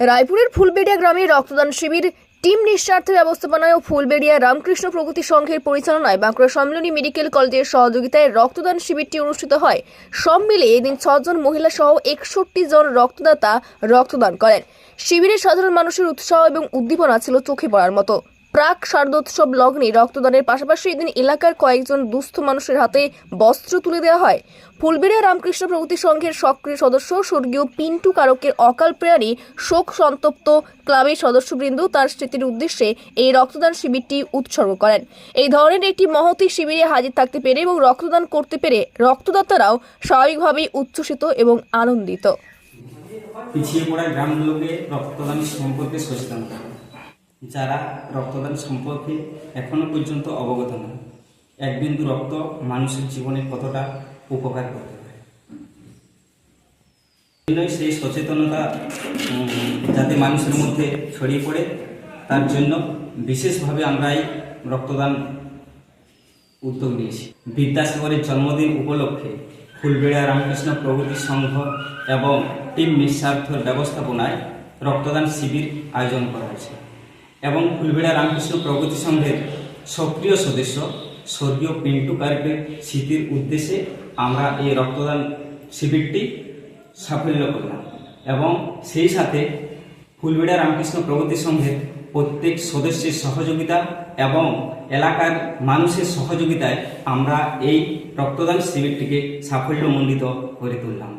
রায়পুরের ফুলবেড়িয়া গ্রামে রক্তদান শিবির, টিম নিঃস্বার্থ ব্যবস্থাপনায় ও ফুলবেড়িয়া রামকৃষ্ণ প্রগতি সংঘের পরিচালনায় বাঁকুড়া সম্মিলনী মেডিকেল কলেজের সহযোগিতায় রক্তদান শিবিরটি অনুষ্ঠিত হয়। সব মিলে এদিন ছজন মহিলা সহ একষট্টি জন রক্তদাতা রক্তদান করেন। শিবিরে সাধারণ মানুষের উৎসাহ এবং উদ্দীপনা ছিল চোখে পড়ার মতো। প্রাক শারদোৎসব লগ্নে রক্তদানের পাশাপাশি এদিন এলাকার কয়েকজন দুস্থ মানুষের হাতে বস্ত্র তুলে দেওয়া হয়। ফুলবেড়িয়া রামকৃষ্ণ প্রগতি সংঘের সক্রিয় সদস্য স্বর্গীয় পিন্টু কারকের অকাল প্রেয়ারী শোক সন্তপ্ত ক্লাবের সদস্যবৃন্দ তার স্মৃতির উদ্দেশ্যে এই রক্তদান শিবিরটি উৎসর্গ করেন। এই ধরনের একটি মহতি শিবিরে হাজির থাকতে পেরে এবং রক্তদান করতে পেরে রক্তদাতারাও স্বাভাবিকভাবেই উচ্ছ্বসিত এবং আনন্দিত। পিছিয়ে পড়া গ্রামগুলোকে রক্তদান সম্পর্কে সচেতন করা যারা রক্তদান সম্পর্কে এখনও পর্যন্ত অবগত নয় এক বিন্দু রক্ত মানুষের জীবনে কতটা উপকার করতে পারে? সেই সচেতনতা যাতে মানুষের মধ্যে ছড়িয়ে পড়ে, তার জন্য বিশেষভাবে আমরা এই রক্তদান উদ্যোগ নিয়েছি। বিদ্যাসাগরের জন্মদিন উপলক্ষে ফুলবেড়া রামকৃষ্ণ প্রগতি সংঘ এবং টিম নিঃস্বার্থ ব্যবস্থাপনায় রক্তদান শিবির আয়োজন করা হয়েছে। এবং ফুলবেড়া রামকৃষ্ণ প্রগতি সংঘের সক্রিয় সদস্য, স্বর্গীয় পিন্টু কার্পের স্মৃতির উদ্দেশ্যে আমরা এই রক্তদান শিবিরটি সাফল্য করলাম এবং সেই সাথে ফুলবেড়া রামকৃষ্ণ প্রগতি সংঘের প্রত্যেক সদস্যের সহযোগিতা এবং এলাকার মানুষের সহযোগিতায় আমরা এই রক্তদান শিবিরটিকে সাফল্যমণ্ডিত করে তুললাম।